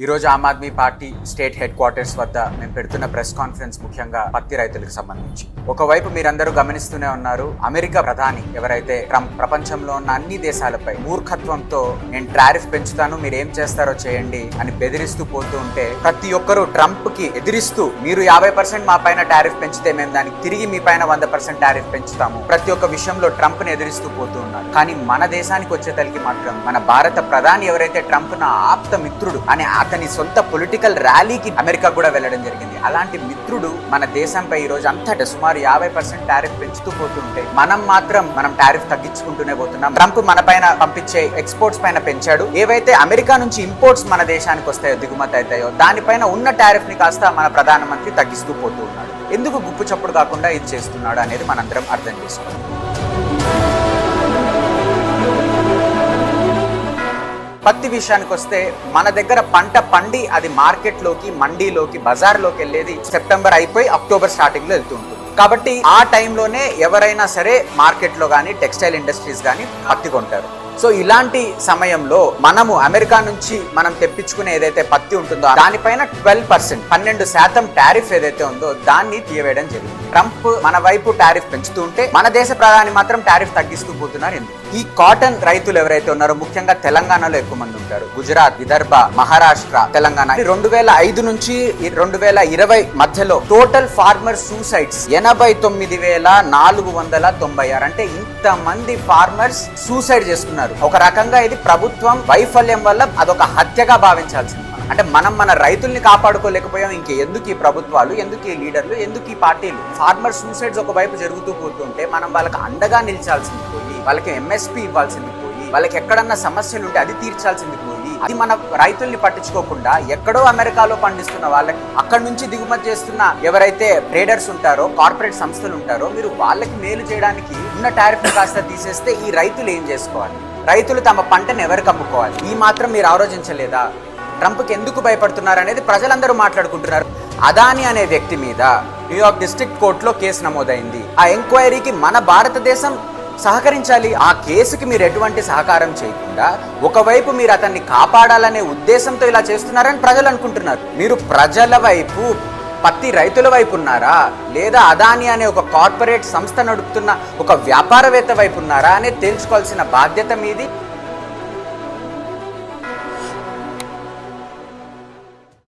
ఈ Aam Aadmi party state headquarters వద్ద మేము పెడుతున్న ప్రెస్ కాన్ఫరెన్స్ ముఖ్యంగా పత్తి రైతులకు సంబంధించి. ఒకవైపు మీరందరూ గమనిస్తూనే ఉన్నారు అమెరికా ప్రధాని ఎవరైతే ట్రంప్ ప్రపంచంలో ఉన్న అన్ని దేశాలపై మూర్ఖత్వంతో నేను టారిఫ్ పెంచుతాను మీరు ఏం చేస్తారో చేయండి అని బెదిరిస్తూ పోతూ ఉంటే ప్రతి ఒక్కరూ ట్రంప్కి ఎదిరిస్తూ మీరు యాభై పర్సెంట్ మా పైన టారిఫ్ పెంచితే మేము దానికి తిరిగి మీ పైన వంద పర్సెంట్ టారిఫ్ పెంచుతాము ప్రతి ఒక్క విషయంలో ట్రంప్ని ఎదిరిస్తూ పోతూ ఉన్నారు. కానీ మన దేశానికి వచ్చేతలకి మాత్రం మన భారత ప్రధాని ఎవరైతే ట్రంప్ నా ఆప్త మిత్రుడు అనే అతని సొంత పొలిటికల్ ర్యాలీకి అమెరికా కూడా వెళ్ళడం జరిగింది. అలాంటి మిత్రుడు మన దేశంపై ఈ రోజు అంతటా సుమారు యాభై పర్సెంట్ టారిఫ్ పెంచుతూ పోతుంటే మనం మాత్రం మనం టారిఫ్ తగ్గించుకుంటూనే పోతున్నాం. ట్రంప్ మన పైన పంపించే ఎక్స్పోర్ట్స్ పైన పెంచాడు. ఏవైతే అమెరికా నుంచి ఇంపోర్ట్స్ మన దేశానికి వస్తాయో దిగుమతి అవుతాయో దానిపైన ఉన్న టారిఫ్ని కాస్త మన ప్రధానమంత్రి తగ్గిస్తూ పోతూ ఉన్నాడు. ఎందుకు గుప్పు చప్పుడు కాకుండా ఇది చేస్తున్నాడు అనేది మనందరం అర్థం చేసుకోవాలి. పత్తి విషయానికి వస్తే మన దగ్గర పంట పండి అది మార్కెట్లోకి మండీలోకి బజార్లోకి వెళ్ళేది సెప్టెంబర్ అయిపోయి అక్టోబర్ స్టార్టింగ్లో వెళ్తూ ఉంటుంది. కాబట్టి ఆ టైంలోనే ఎవరైనా సరే మార్కెట్లో కానీ టెక్స్టైల్ ఇండస్ట్రీస్ కానీ పత్తి కొంటారు. సో ఇలాంటి సమయంలో మనము అమెరికా నుంచి మనం తెప్పించుకునే ఏదైతే పత్తి ఉంటుందో దానిపైన ట్వెల్వ్ పర్సెంట్ పన్నెండు శాతం టారిఫ్ ఏదైతే ఉందో దాన్ని తీయవేయడం జరిగింది. ట్రంప్ మన వైపు టారిఫ్ పెంచుతూ ఉంటే మన దేశ ప్రధాని మాత్రం టారిఫ్ తగ్గిస్తూ పోతున్నారు ఎందుకు? ఈ కాటన్ రైతులు ఎవరైతే ఉన్నారో ముఖ్యంగా తెలంగాణలో ఎక్కువ మంది ఉంటారు. గుజరాత్ విదర్భ మహారాష్ట్ర తెలంగాణ. రెండు వేల ఐదు నుంచి రెండు వేల ఇరవై మధ్యలో టోటల్ ఫార్మర్ సూసైడ్స్ ఎనభై తొమ్మిది వేల నాలుగు వందల తొంభై ఆరు. అంటే ఇంత మంది ఫార్మర్స్ సూసైడ్ చేసుకున్నారు. ఒక రకంగా ఇది ప్రభుత్వం వైఫల్యం వల్ల అదొక హత్యగా భావించాల్సింది. అంటే మనం మన రైతుల్ని కాపాడుకోలేకపోయాం ఇంక ఎందుకు ఈ ప్రభుత్వాలు ఎందుకు ఈ లీడర్లు ఎందుకు ఈ పార్టీలు? ఫార్మర్ సూసైడ్స్ ఒకవైపు జరుగుతూ పోతుంటే మనం వాళ్ళకి అండగా నిలిచాల్సింది పోయి వాళ్ళకి ఎంఎస్పీ ఇవ్వాల్సింది పోయి వాళ్ళకి ఎక్కడన్నా సమస్యలు ఉంటే అది తీర్చాల్సింది పోయి అది మన రైతుల్ని పట్టించుకోకుండా ఎక్కడో అమెరికాలో పండిస్తున్న వాళ్ళకి అక్కడ నుంచి దిగుమతి చేస్తున్న ఎవరైతే ట్రేడర్స్ ఉంటారో కార్పొరేట్ సంస్థలు ఉంటారో మీరు వాళ్ళకి మేలు చేయడానికి ఉన్న టారిఫ్ కాస్త తీసేస్తే ఈ రైతులు ఏం చేసుకోవాలి? రైతులు తమ పంటను ఎవరికి అమ్ముకోవాలి ఈ మాత్రం మీరు ఆలోచించలేదా? ట్రంప్కి ఎందుకు భయపడుతున్నారు అనేది ప్రజలందరూ మాట్లాడుకుంటున్నారు. అదాని అనే వ్యక్తి మీద న్యూయార్క్ డిస్ట్రిక్ట్ కోర్టులో కేసు నమోదైంది. ఆ ఎంక్వైరీకి మన భారతదేశం సహకరించాలి. ఆ కేసుకి మీరు ఎటువంటి సహకారం చేయకుండా ఒకవైపు మీరు అతన్ని కాపాడాలనే ఉద్దేశంతో ఇలా చేస్తున్నారని ప్రజలు అనుకుంటున్నారు. మీరు ప్రజల వైపు పత్తి రైతుల వైపు ఉన్నారా లేదా అదాని అనే ఒక కార్పొరేట్ సంస్థ నడుపుతున్న ఒక వ్యాపారవేత్త వైపు ఉన్నారా అనేది తెలుసుకోవాల్సిన బాధ్యత మీది.